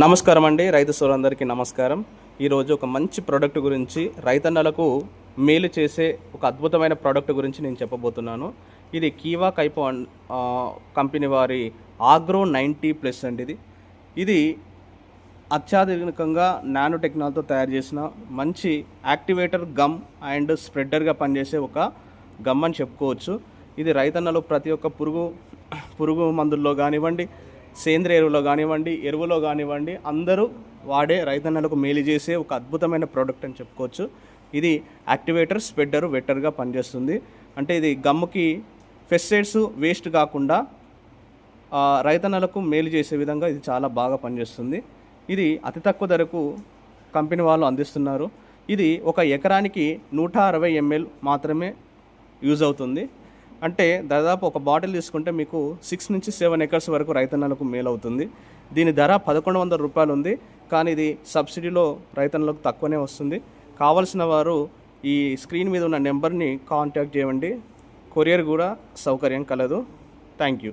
నమస్కారం అండి. రైతు సోదరులందరికీ నమస్కారం. ఈరోజు ఒక మంచి ప్రోడక్ట్ గురించి రైతన్నలకు మేలు చేసే ఒక అద్భుతమైన ప్రోడక్ట్ గురించి నేను చెప్పబోతున్నాను. ఇది కీవా కైపో కంపెనీ వారి ఆగ్రో నైంటీ ప్లస్ అండి ఇది. ఇది అత్యాధునికంగా నానో టెక్నాలజీతో తయారు చేసిన మంచి యాక్టివేటర్ గమ్ అండ్ స్ప్రెడ్డర్గా పనిచేసే ఒక గమ్ అని చెప్పుకోవచ్చు. ఇది రైతన్నలు ప్రతి ఒక్క పురుగు పురుగు మందుల్లో కానివ్వండి సేంద్రియ ఎరువులో కానివ్వండి ఎరువులో కానివ్వండి అందరూ వాడే రైతన్నలకు మేలు చేసే ఒక అద్భుతమైన ప్రోడక్ట్ అని చెప్పుకోవచ్చు. ఇది యాక్టివేటర్ స్పెడ్డరు వెట్టర్గా పనిచేస్తుంది. అంటే ఇది గమ్ముకి ఫెస్టైడ్స్ వేస్ట్ కాకుండా రైతన్నలకు మేలు చేసే విధంగా ఇది చాలా బాగా పనిచేస్తుంది. ఇది అతి తక్కువ ధరకు కంపెనీ వాళ్ళు అందిస్తున్నారు. ఇది ఒక ఎకరానికి నూట అరవై ఎంఎల్ మాత్రమే యూజ్ అవుతుంది. అంటే దాదాపు ఒక బాటిల్ తీసుకుంటే మీకు సిక్స్ నుంచి సెవెన్ ఎకర్స్ వరకు రైతన్నలకు మేలు అవుతుంది దీని ధర పదకొండు వందల రూపాయలు ఉంది. కానీ ఇది సబ్సిడీలో రైతన్నలకు తక్కువనే వస్తుంది. కావలసిన వారు ఈ స్క్రీన్ మీద ఉన్న నెంబర్ని కాంటాక్ట్ చేయండి. కొరియర్ కూడా సౌకర్యం కలదు. Thank you.